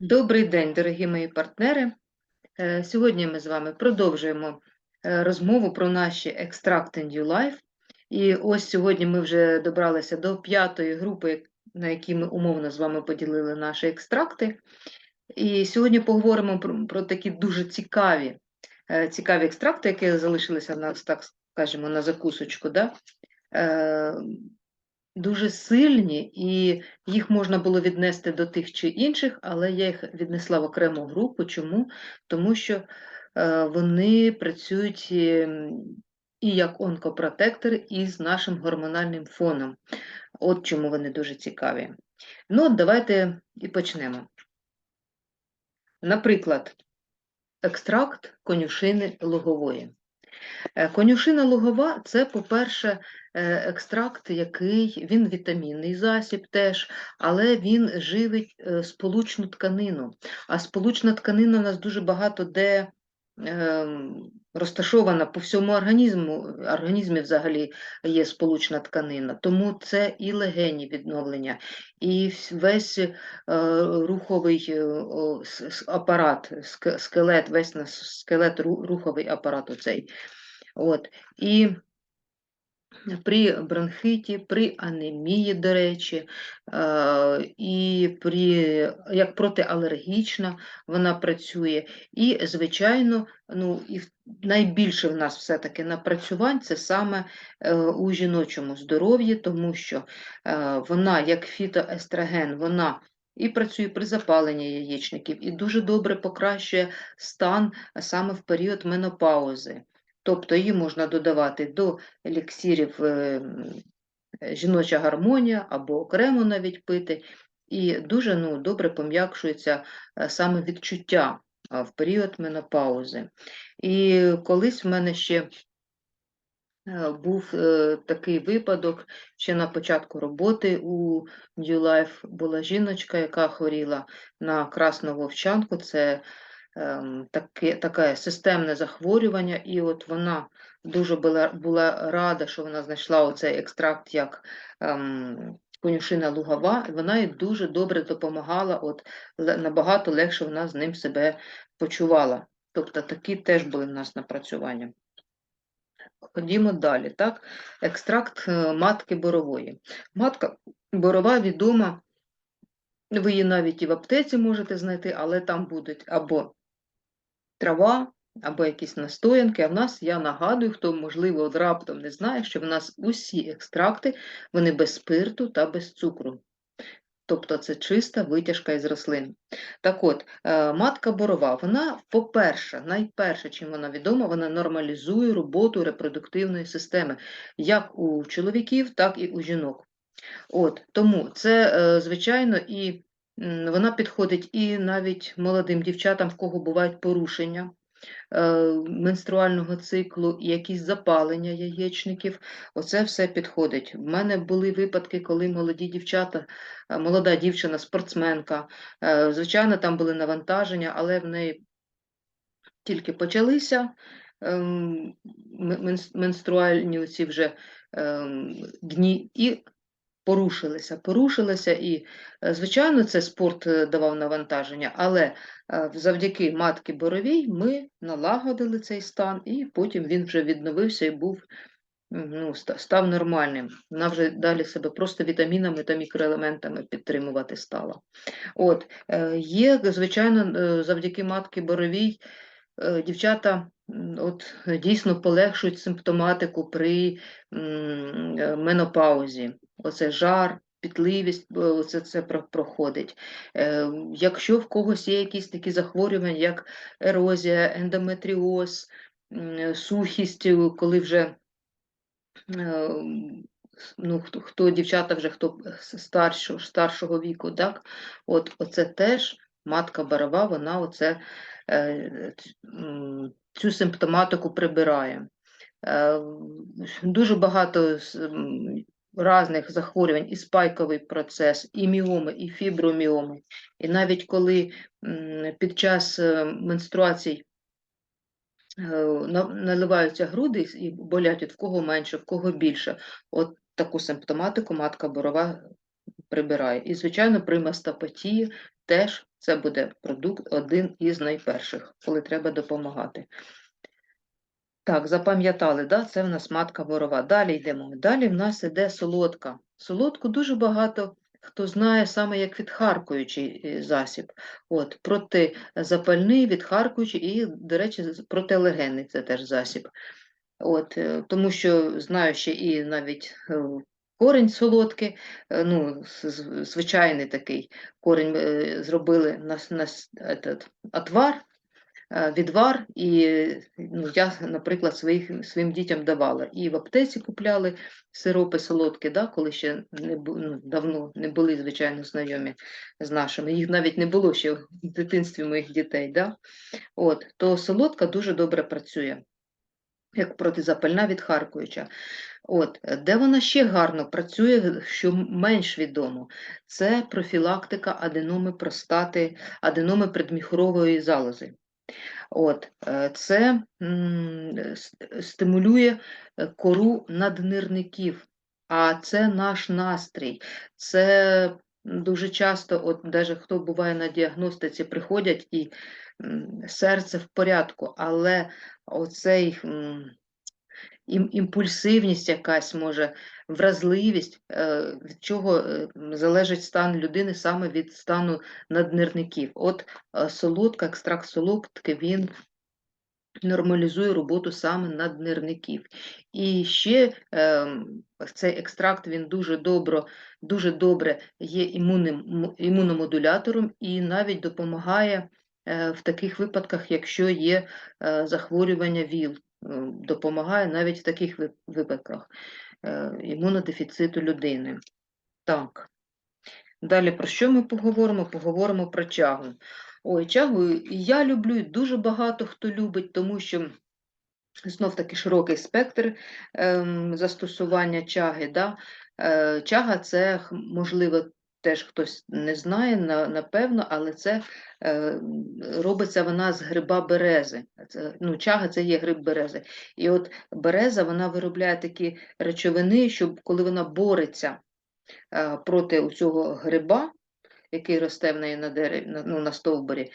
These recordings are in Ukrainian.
Добрий день, дорогі мої партнери. Е, Сьогодні ми з вами продовжуємо е, розмову про наші екстракти New Life. І ось сьогодні ми вже добралися до п'ятої групи, на якій ми умовно з вами поділили наші екстракти. І сьогодні поговоримо про, про такі дуже цікаві, е, цікаві екстракти, які залишилися в нас, так скажемо, на закусочку. Да? Е, Дуже сильні, і їх можна було віднести до тих чи інших, але я їх віднесла в окрему групу. Чому? Тому що е, вони працюють ем, і як онкопротектори, і з нашим гормональним фоном. От чому вони дуже цікаві. Ну, от давайте і почнемо. Наприклад, екстракт конюшини лугової. Е, Конюшина лугова це, по-перше, е, екстракт, який він вітамінний засіб теж, але він живить е, сполучну тканину. А сполучна тканина у нас дуже багато де ем, розташована по всьому організму. Організмі взагалі є сполучна тканина, тому це і легені відновлення, і весь е, руховий е, апарат, скелет, весь скелет, ру- руховий апарат оцей. От. І при бронхиті, при анемії, до речі, е, і при, як протиалергічна вона працює. І, звичайно, ну, і найбільше в нас все-таки напрацювань це саме е, у жіночому здоров'ї, тому що е, вона, як фітоестроген, вона і працює при запаленні яєчників, і дуже добре покращує стан саме в період менопаузи. Тобто її можна додавати до еліксирів е, е, жіноча гармонія або окремо навіть пити, і дуже ну, добре пом'якшується е, саме відчуття в період менопаузи. І колись в мене ще був такий випадок, ще на початку роботи у New Life була жіночка, яка хворіла на красну вовчанку. Це таке, таке системне захворювання, і от вона дуже була, була рада, що вона знайшла оцей екстракт як ем, конюшина лугова, вона їй дуже добре допомагала, от набагато легше вона з ним себе почувала. Тобто такі теж були в нас напрацювання. Ходімо далі, так? Екстракт е, матки борової. Матка борова відома, ви її навіть і в аптеці можете знайти, але там будуть або трава, або якісь настоянки. А в нас, я нагадую, хто, можливо, раптом не знає, що в нас усі екстракти, вони без спирту та без цукру. Тобто це чиста витяжка із рослин. Так от, е, матка борова, вона, по-перше, найперше, чим вона відома, вона нормалізує роботу репродуктивної системи, як у чоловіків, так і у жінок. От, тому це, е, звичайно, і вона підходить і навіть молодим дівчатам, в кого бувають порушення е, менструального циклу, якісь запалення яєчників. Оце все підходить. В мене були випадки, коли молоді дівчата, е, молода дівчина, спортсменка, е, звичайно, там були навантаження, але в неї тільки почалися ем, ме- менс- менструальні оці вже ем, дні і порушилися. Порушилися і, е, звичайно, це спорт е, давав навантаження, але е, завдяки матки Боровій ми налагодили цей стан, і потім він вже відновився і був ну, став нормальним. Вона вже далі себе просто вітамінами та мікроелементами підтримувати стала. От, є, звичайно, завдяки матки Боровій дівчата от, дійсно полегшують симптоматику при менопаузі. Оце жар, пітливість, е, оце це проходить. Е, Якщо в когось є якісь такі захворювання, як ерозія, ендометріоз, сухість, е, коли вже е, ну, хто, хто дівчата вже хто старшого, старшого віку, так? От, оце теж матка барова, вона оце, е, цю симптоматику прибирає. Е, Дуже багато різних захворювань, і спайковий процес, і міоми, і фіброміоми. І навіть коли під час е, менструацій е, наливаються груди і болять, от в кого менше, в кого більше. От таку симптоматику матка борова прибирає. І, звичайно, при мастопатії теж це буде продукт один із найперших, коли треба допомагати. Так, запам'ятали, да? це в нас матка ворова. Далі йдемо. Далі в нас іде солодка. Солодку дуже багато хто знає саме як відхаркуючий е, засіб. От, протизапальний, відхаркуючий і, до речі, протиалергенний це теж засіб. От, е, тому що знаю ще і навіть е, корінь солодкий, е, ну, звичайний такий корінь е, зробили на, с- на с- этот, отвар, е, відвар, і е, ну, я, наприклад, своїх, своїм дітям давала. І в аптеці купляли сиропи солодкі, да, коли ще не, ну, давно не були, звичайно, знайомі з нашими. Їх навіть не було ще в дитинстві моїх дітей. Да? От, то солодка дуже добре працює як протизапальна відхаркуюча. От, е, де вона ще гарно працює, що менш відомо, це профілактика аденоми простати, аденоми предміхорової залози. От, е, це стимулює кору наднирників, а це наш настрій. Це дуже часто, от навіть хто буває на діагностиці, приходять і серце в порядку, але оцей імпульсивність якась може, вразливість, е, від чого е, залежить стан людини саме від стану наднирників. От е, солодка, екстракт солодки, він нормалізує роботу саме наднирників. І ще цей екстракт він дуже добро, дуже добре є імунним, імуномодулятором і навіть допомагає в таких випадках, якщо є захворювання ВІЛ, допомагає навіть в таких випадках е, імунодефіциту людини. Так. Далі про що ми поговоримо? Поговоримо про чагу. Ой, чагу я люблю, дуже багато хто любить, тому що знов таки широкий спектр ем, застосування чаги. Да? Е, чага це, можливо, теж хтось не знає, напевно, але це е, робиться вона з гриба берези. Це, ну, чага це є гриб берези. І от береза вона виробляє такі речовини, щоб коли вона бореться е, проти цього гриба, який росте в неї на дереві, ну, на стовбурі.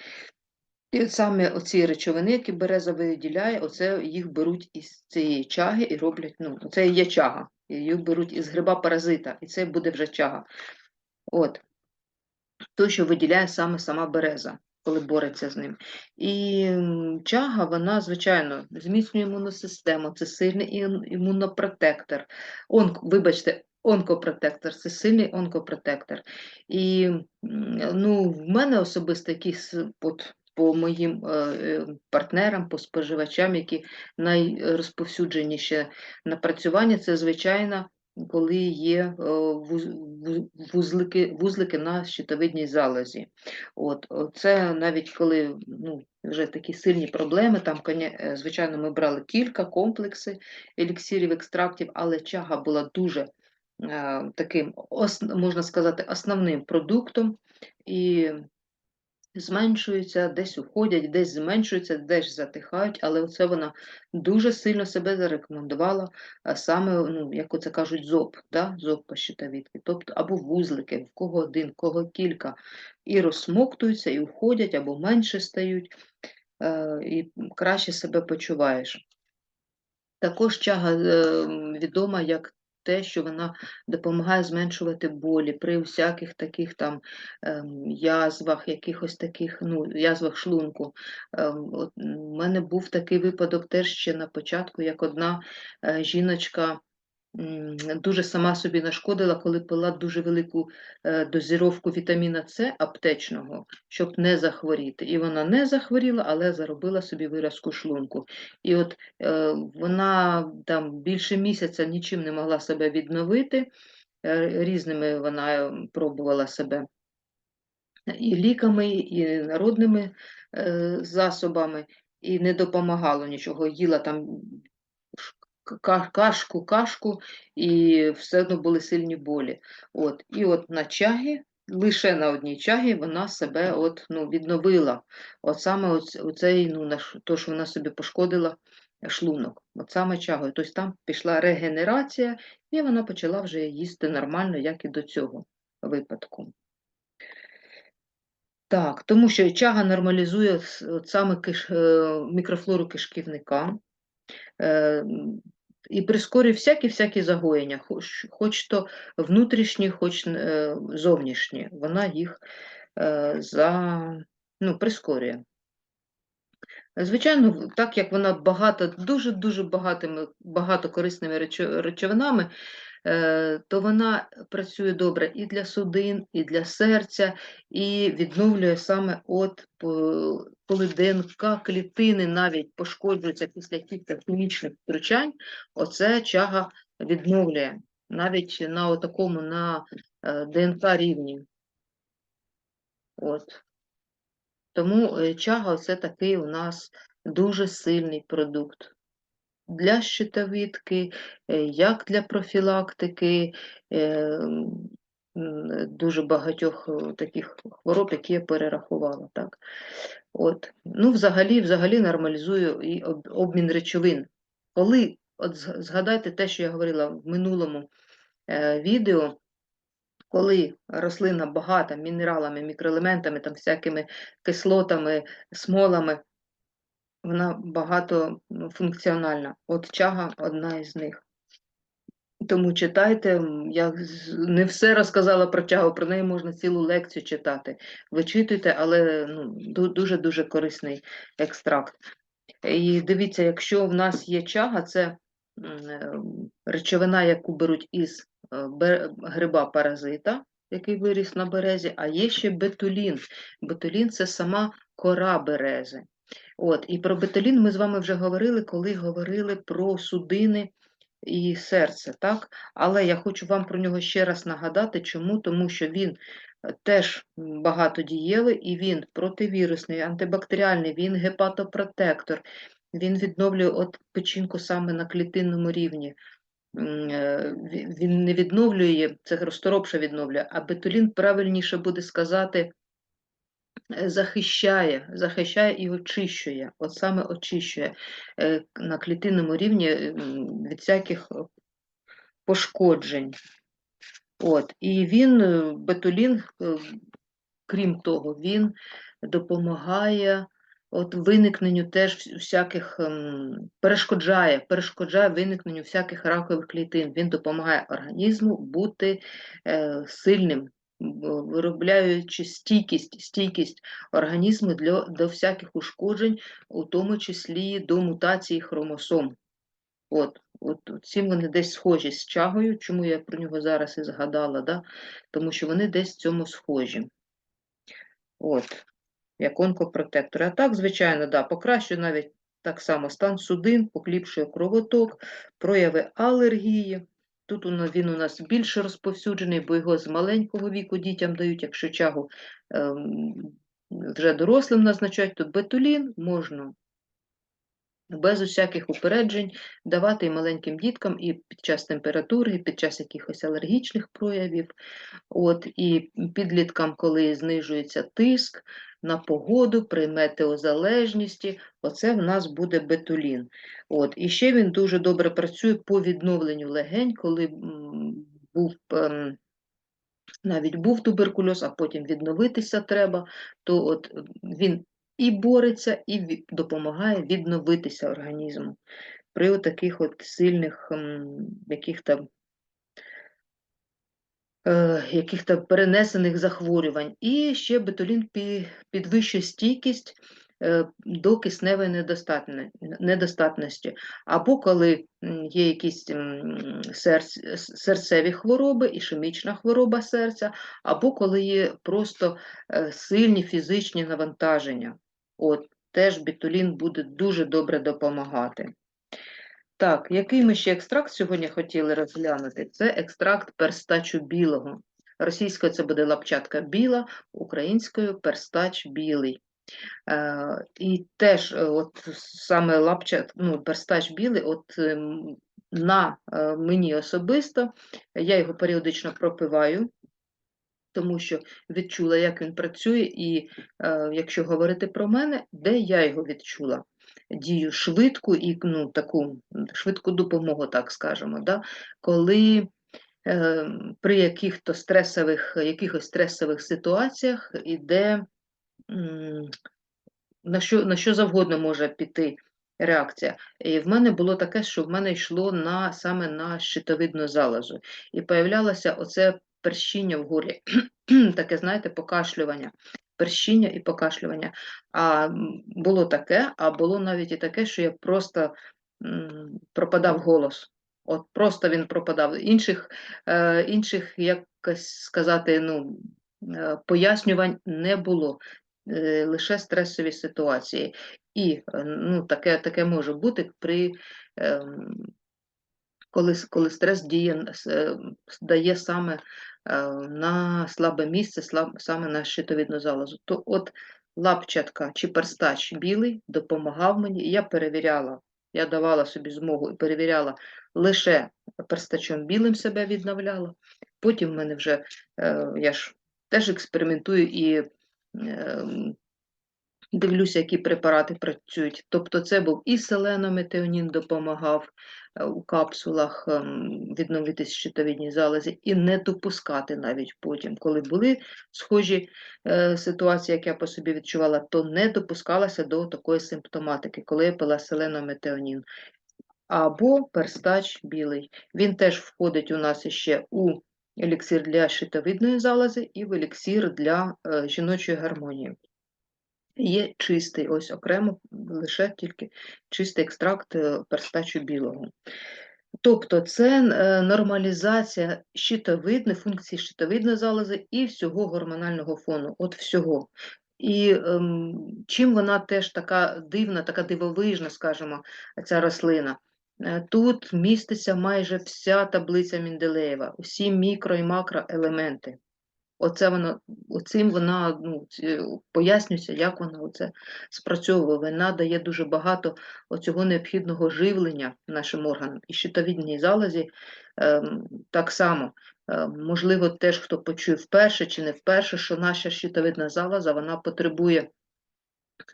І от саме оці речовини, які береза виділяє, оце їх беруть із цієї чаги і роблять, ну, це є чага. Їх беруть із гриба паразита, і це буде вже чага. От. То, що виділяє саме сама береза, коли бореться з ним. І чага, вона, звичайно, зміцнює імунну систему, це сильний імунопротектор. Онк, вибачте, онкопротектор, це сильний онкопротектор. І ну, в мене особисто якісь от, по моїм е, е, партнерам, по споживачам, які найрозповсюдженіші напрацювання, це звичайно коли є е, вуз- вуз- вузлики, вузлики на щитовидній залозі. От, це навіть коли ну, вже такі сильні проблеми, там, е, звичайно, ми брали кілька комплекси еліксирів, екстрактів, але чага була дуже е, таким, можна сказати, основним продуктом. І зменшуються, десь уходять, десь зменшуються, десь затихають, але оце вона дуже сильно себе зарекомендувала, саме, ну, як оце кажуть, зоб, да? зоб по щитовідки, тобто або вузлики, в кого один, в кого кілька, і розсмоктуються, і уходять, або менше стають, е, і краще себе почуваєш. Також чага е, відома як те, що вона допомагає зменшувати болі при всяких таких там ем, язвах, якихось таких, ну, язвах шлунку. Ем, у мене був такий випадок теж ще на початку, як одна е, жіночка дуже сама собі нашкодила, коли пила дуже велику е, дозіровку вітаміна С аптечного, щоб не захворіти. І вона не захворіла, але заробила собі виразку шлунку. І от е, вона там більше місяця нічим не могла себе відновити, е, різними вона пробувала себе і ліками, і народними засобами, і не допомагало нічого. Їла там кашку, кашку, і все одно були сильні болі. От. І от на чагі, лише на одній чагі вона себе от, ну, відновила. От саме оц- оцей, ну, наш, то, що вона собі пошкодила шлунок. От саме чагою. Тобто там пішла регенерація, і вона почала вже їсти нормально, як і до цього. випадку. Так, тому що чага нормалізує от саме киш, е, мікрофлору кишківника і прискорює всякі-всякі загоєння, хоч, хоч то внутрішні, хоч е, зовнішні. Вона їх е, за, ну, прискорює. Звичайно, так як вона багата, дуже-дуже багато корисними речовинами, е, то вона працює добре і для судин, і для серця, і відновлює саме от коли ДНК клітини навіть пошкоджуються після якихось хімічних втручань, оце чага відновлює навіть на такому на е, ДНК рівні. От. Тому е, чага це такий у нас дуже сильний продукт. Для щитовідки, е, як для профілактики е, дуже багатьох е, таких хвороб, які я перерахувала. Так? От. Ну, взагалі, взагалі нормалізує і обмін речовин. Коли, от згадайте те, що я говорила в минулому відео, коли рослина багата мінералами, мікроелементами, там всякими кислотами, смолами, вона багатофункціональна. От чага одна із них. Тому читайте, я не все розказала про чагу, про неї можна цілу лекцію читати. Вичитуйте, але ну, дуже-дуже корисний екстракт. І дивіться, якщо в нас є чага, це е, речовина, яку беруть із е, гриба паразита, який виріс на березі, а є ще бетулін. Бетулін це сама кора берези. От, і про бетулін ми з вами вже говорили, коли говорили про судини і серце, так? Але я хочу вам про нього ще раз нагадати, чому? Тому що він е, теж багатодієвий і він противірусний, антибактеріальний, він гепатопротектор, він відновлює от печінку саме на клітинному рівні. Е, ві- Він не відновлює, це розторопша відновлює, а бетулін правильніше буде сказати, захищає, захищає і очищує, от саме очищує е, на клітинному рівні від всяких е, пошкоджень. От, і він, е, бетулін, е, крім того, він допомагає от виникненню теж всяких, ем, перешкоджає, перешкоджає виникненню всяких ракових клітин. Він допомагає організму бути е, сильним, виробляючи стійкість, стійкість організму для, до всяких ушкоджень, у тому числі до мутації хромосом. От, от, цим вони десь схожі з чагою, чому я про нього зараз і згадала, да? тому що вони десь в цьому схожі. От, як онкопротектори. А так, звичайно, да, покращує навіть так само стан судин, покліпшує кровоток, прояви алергії. Тут він у нас більше розповсюджений, бо його з маленького віку дітям дають, якщо чагу ем, вже дорослим назначають, то бетулін можна без усяких упереджень давати маленьким діткам і під час температури, і під час якихось алергічних проявів. От, і підліткам, коли знижується тиск на погоду, при метеозалежності, оце в нас буде бетулін. От, і ще він дуже добре працює по відновленню легень, коли був. ем, навіть був туберкульоз, а потім відновитися треба, то от він і бореться, і допомагає відновитися організму при таких от сильних яких там е, яких там перенесених захворювань. І ще бетулін підвищує стійкість е, до кисневої недостатності, або коли є якісь серцеві хвороби, ішемічна хвороба серця, або коли є просто е, сильні фізичні навантаження. От, теж бетулін буде дуже добре допомагати. Так, який ми ще екстракт сьогодні хотіли розглянути? Це екстракт перстачу білого. Російською це буде лапчатка біла, українською перстач білий. Е, і теж е, от саме лапчат, ну, перстач білий, от ем, на е, мені особисто, я його періодично пропиваю, тому що відчула, як він працює, і якщо говорити про мене, де я його відчула? Дію швидку і ну, таку швидку допомогу, так скажемо. Да? Коли е, при яких-то стресових, якихось стресових ситуаціях іде на що, на що завгодно може піти реакція. І в мене було таке, що в мене йшло на, саме на щитовидну залозу. І появлялося оце перщіння в горі, таке, знаєте, покашлювання. Перщіння і покашлювання. А було таке, а було навіть і таке, що я просто м, пропадав голос. От просто він пропадав. Інших, е, інших якось сказати, ну, е, пояснювань не було. Е, лише стресові ситуації. І е, ну, таке таке може бути при ем, коли, коли стрес діє, е, дає саме на слабе місце, саме на щитовідну залозу. То от лапчатка чи перстач білий допомагав мені, я перевіряла, я давала собі змогу і перевіряла лише перстачом білим себе відновляла. Потім в мене вже я ж теж експериментую і дивлюся, які препарати працюють. Тобто, це був і селенометеонін допомагав е, у капсулах ем, відновитися щитовідній залозі, і не допускати навіть потім, коли були схожі е, ситуації, як я по собі відчувала, то не допускалася до такої симптоматики, коли я пила селенометеонін. Або перстач білий. Він теж входить у нас ще у еліксир для щитовидної залози і в еліксир для е, жіночої гармонії. Є чистий, ось окремо лише тільки чистий екстракт е, перстачу білого. Тобто це е, нормалізація щитовидної, функції щитовидної залози і всього гормонального фону. От всього. І ем, чим вона теж така дивна, така дивовижна, скажімо, ця рослина. Е, тут міститься майже вся таблиця Менделеєва, усі мікро і макроелементи. Оце воно, Оцим вона ну, пояснюється, як вона оце спрацьовує. Вона дає дуже багато оцього необхідного живлення нашим органам. І щитовідній залозі е, так само. Е, можливо, теж хто почує вперше чи не вперше, що наша щитовидна залоза вона потребує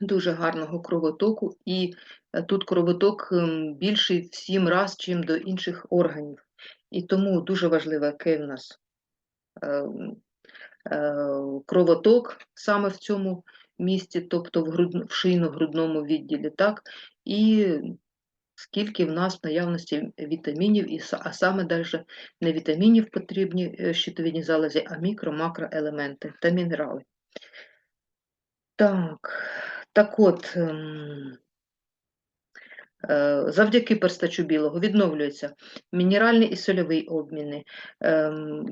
дуже гарного кровотоку, і е, тут кровоток ем, більший в сім раз, чим до інших органів. І тому дуже важливо, який в нас ем, е, кровоток саме в цьому місці, тобто в, груд... в шийно-грудному відділі, так, і скільки в нас в наявності вітамінів, а саме навіть не вітамінів потрібні е, щитовідні залозі, а мікро-макроелементи та мінерали. Так, так от, ем, е, завдяки перстачу білого відновлюються мінеральний і сольовий обміни, ем,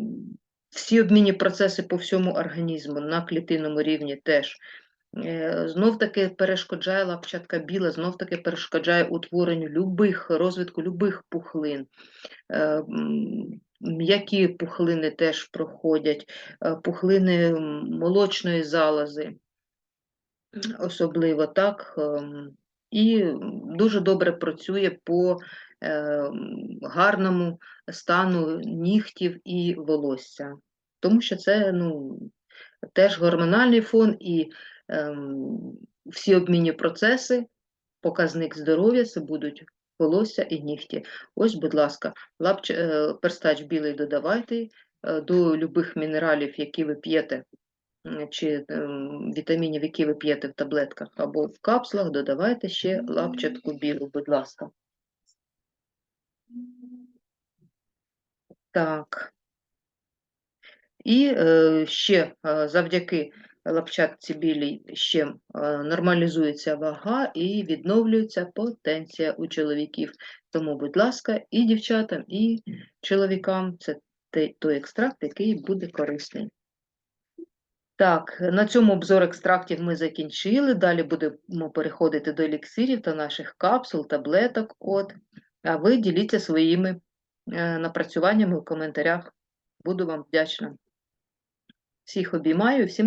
всі обмінні процеси по всьому організму на клітинному рівні теж. Е, знов таки перешкоджає лапчатка біла, знов таки перешкоджає утворенню любих, розвитку любих пухлин. Е, м'які пухлини теж проходять, пухлини молочної залози особливо так, ем, і дуже добре працює по ем, гарному стану нігтів і волосся, тому що це ну, теж гормональний фон і ем, всі обмінні процеси, показник здоров'я це будуть волосся і нігті. Ось, будь ласка, лапч... Е, перстач білий додавайте е, до любих мінералів, які ви п'єте чи ем, вітамінів, які ви п'єте в таблетках або в капсулах, додавайте ще лапчатку білу, будь ласка. Так. І е, ще е, завдяки лапчатці білій ще е, нормалізується вага і відновлюється потенція у чоловіків. Тому, будь ласка, і дівчатам, і чоловікам це той екстракт, який буде корисний. Так, на цьому обзор екстрактів ми закінчили. Далі будемо переходити до еліксирів та наших капсул, таблеток. От. А ви діліться своїми е, напрацюваннями в коментарях. Буду вам вдячна. Всіх обіймаю, всім.